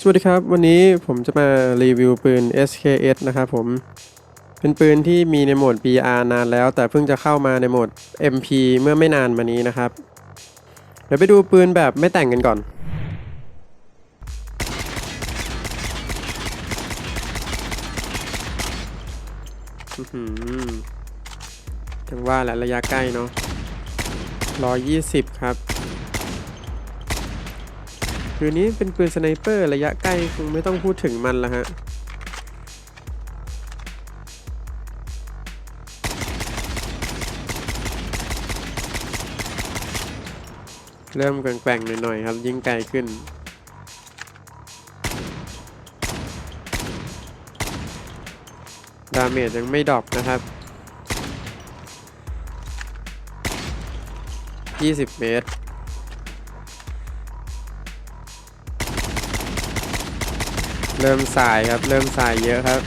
สวัสดีครับ วันนี้ผมจะมารีวิวปืน SKS นะครับผม เป็นปืนที่มีในโหมด BR นานแล้ว แต่เพิ่งจะเข้ามาในโหมด MP เมื่อไม่นานมานี้นะครับ เดี๋ยวไปดูปืนแบบไม่แต่งกันก่อนถึงว่าแหละระยะใกล้เนาะ120 ครับ ปืนนี้เป็นปืนสไนเปอร์ระยะใกล้คงไม่ต้องพูดถึงมันละฮะเริ่มแกว่งๆหน่อยๆครับ ยิ่งไกลขึ้น ดาเมจยังไม่ดรอปนะครับ 20 เมตร เริ่มสายครับ เริ่มสายเยอะครับ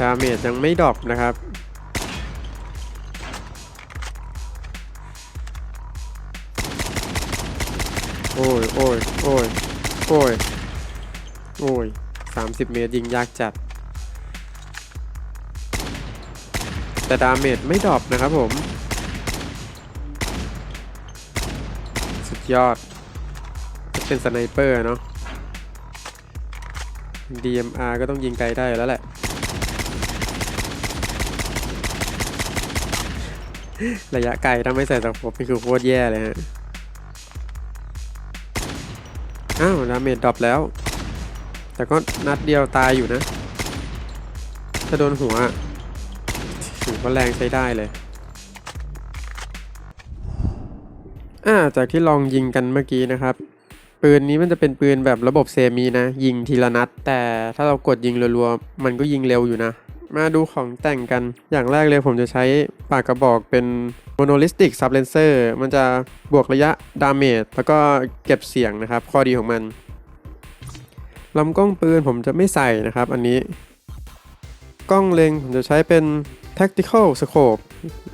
ดาเมจยังไม่ดรอปนะครับ โอ้ยโอ้ยโอ้ยโอ้ยโอ้ยสามสิบเมตรยิงยากจัด แต่ดาเมจไม่ดรอปนะครับผม สุดยอด เป็นสไนเปอร์เนาะ DMR ก็ต้องยิงไกลได้แล้วแหละ ระยะไกลถ้าไม่ใส่ตะขบนี่คือโคตรแย่เลยฮะ อ้าวดาเมจดรอปแล้ว แต่ก็นัดเดียวตายอยู่นะ ถ้าโดนหัวถือว่าแรงใช้ได้เลยอ่าจากที่ลองยิงกันเมื่อกี้นะครับ ปืนนี้มันจะเป็นปืนแบบระบบเซมินะ ยิงทีละนัด แต่ถ้าเรากดยิงรัวๆ มันก็ยิงเร็วอยู่นะ มาดูของแต่งกัน อย่างแรกเลยผมจะใช้ปากกระบอกเป็น Monolithic Silencer มันจะบวกระยะดาเมจแล้วก็เก็บเสียงนะครับ ข้อดีของมันลำกล้องปืนผมจะไม่ใส่นะครับ อันนี้ กล้องเล็งผมจะใช้เป็น tactical scope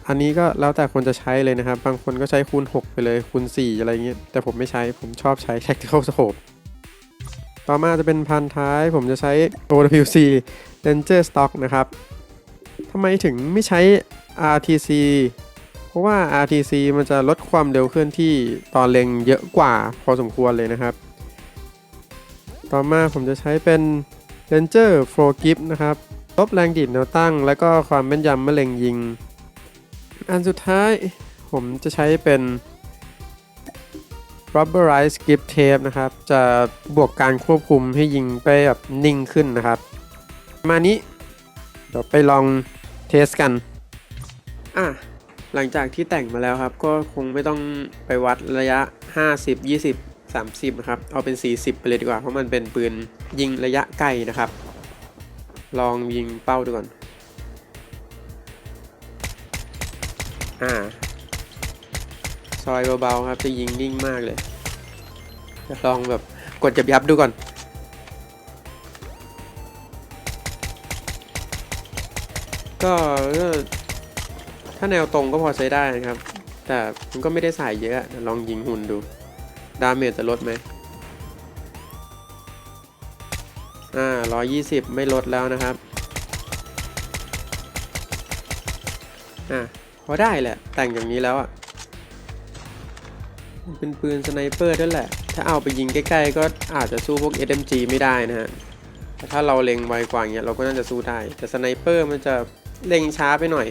อันนี้ก็แล้วแต่คนจะใช้เลยนะครับ บางคนก็ใช้คูณ 6 ไปเลยคูณ 4 อะไรเงี้ย แต่ผมไม่ใช้ ผมชอบใช้ tactical scope ต่อมาจะเป็นพันท้าย ผมจะใช้ OWC Ranger Stock นะครับทำไมถึงไม่ใช้ RTC เพราะว่า RTC มันจะลดความเร็วเคลื่อนที่ตอนเล็งเยอะกว่าพอสมควรเลยนะครับ ต่อมาผมจะใช้เป็น Ranger Flow Grip นะครับลดแรงดีดแนวตั้ง และก็ความแม่นยำเมื่อเล็งยิง อันสุดท้ายผมจะใช้เป็น Rubberized Grip Tape นะครับ จะบวกการควบคุมให้ยิงไปแบบนิ่งขึ้นนะครับ มานี้เดี๋ยวไปลองเทสกัน อะ หลังจากที่แต่งมาแล้วครับ ก็คงไม่ต้องไปวัดระยะ 50 20 30นะครับ เอาเป็น 40 ไปเลยดีกว่า เพราะมันเป็นปืนยิงระยะไกลนะครับ ลองยิงเป้าดูก่อน อ่า ซอยเบาๆครับ จะยิงนิ่งมากเลย จะลองแบบกดจับยับดูก่อน ก็ถ้าแนวตรงก็พอใช้ได้นะครับ แต่มันก็ไม่ได้สายเยอะลองยิงหุ่นดู ดาเมจจะลดไหมอ่าร้อยยี่สิบไม่ลดแล้วนะครับ อ่า พอได้แหละ แต่งอย่างนี้แล้วอะเป็นปืนสไนเปอร์นั่นแหละ ถ้าเอาไปยิงใกล้ๆ ก็อาจจะสู้พวก SMG ไม่ได้นะฮะแต่ถ้าเราเล็งไวกว่างเงี้ยเราก็น่าจะสู้ได้ แต่สไนเปอร์มันจะเล็งช้าไปหน่อย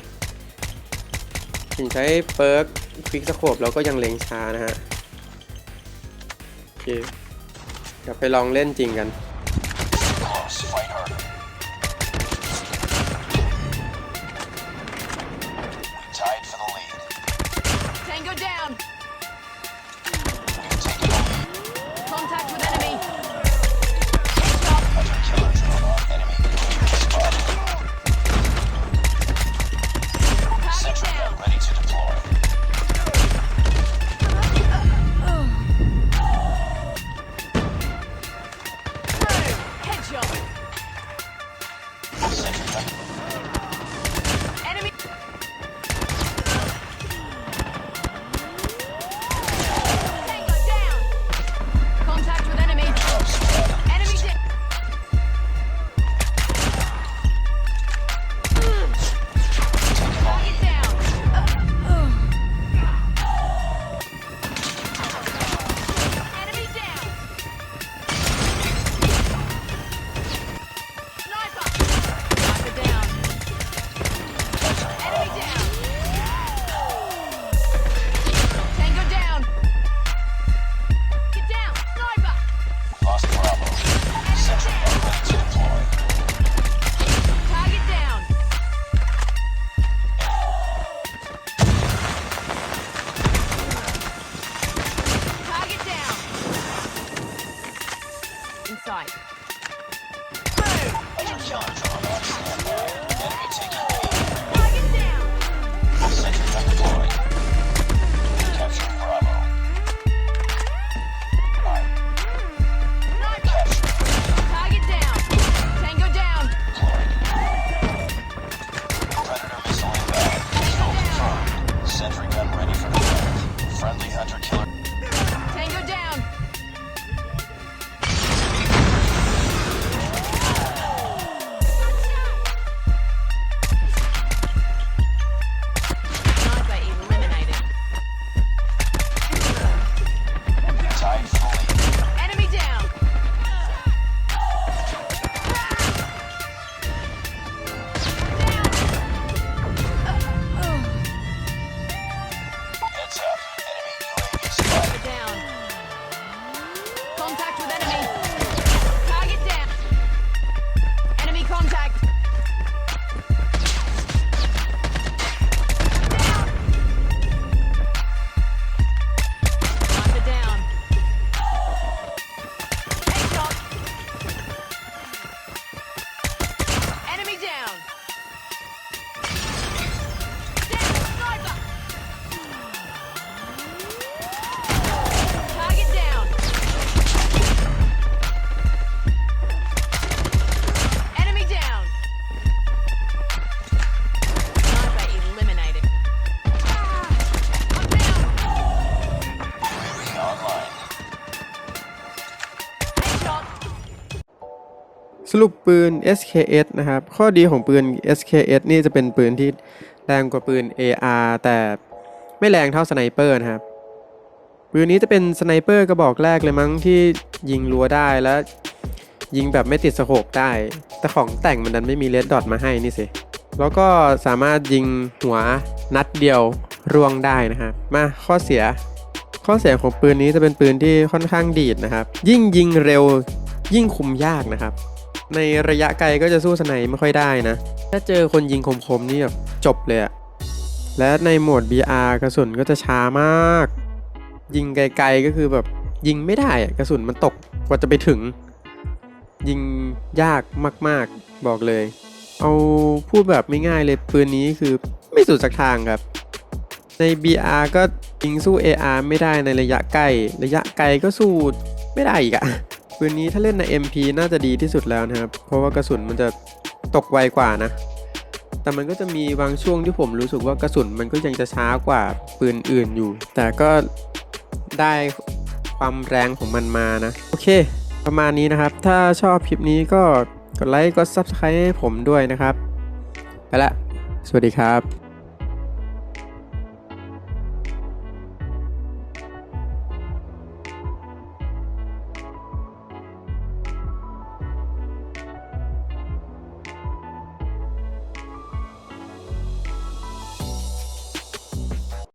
ถึงใช้เปิร์กควิกสโคปเราก็ยังเล็งช้านะฮะ โอเคเดี๋ยวไปลองเล่นจริงกัน site. Boom! รุปปืน SKS นะครับ ข้อดีของปืน SKS นี่จะเป็นปืนที่แรงกว่าปืน AR แต่ไม่แรงเท่าสไนเปอร์นะครับ ปืนนี้จะเป็นสไนเปอร์กระบอกแรกเลยมั้งที่ยิงรัวได้และยิงแบบไม่ติดสโคปได้ แต่ของแต่งมันดันไม่มีเลดดอทมาให้นี่สิ แล้วก็สามารถยิงหัวนัดเดียวร่วงได้นะครับมาข้อเสีย ข้อเสียของปืนนี้จะเป็นปืนที่ค่อนข้างดีดนะครับ ยิ่งยิงเร็วยิ่งคุมยากนะครับ ในระยะไกลก็จะสู้สไนไม่ค่อยได้นะ ถ้าเจอคนยิงคมๆนี่แบบจบเลยอะและในโหมด BR กระสุนก็จะช้ามาก ยิงไกลๆก็คือแบบยิงไม่ได้อะกระสุนมันตกกว่าจะไปถึง ยิงยากมากๆบอกเลย เอาพูดแบบไม่ง่ายเลยปืนนี้คือไม่สุดสักทางครับ ใน BR ก็ยิงสู้ AR ไม่ได้ในระยะใกล้ ระยะไกลก็สู้ไม่ได้อีกอะ ปืนนี้ถ้าเล่นใน MP น่าจะดีที่สุดแล้วนะครับ เพราะว่ากระสุนมันจะตกไวกว่านะ แต่มันก็จะมีบางช่วงที่ผมรู้สึกว่ากระสุนมันก็ยังจะช้ากว่าปืนอื่นอยู่ แต่ก็ได้ความแรงของมันมานะ โอเค ประมาณนี้นะครับ ถ้าชอบคลิปนี้ก็กดไลค์ กด Subscribe ให้ผมด้วยนะครับ ไปละ สวัสดีครับ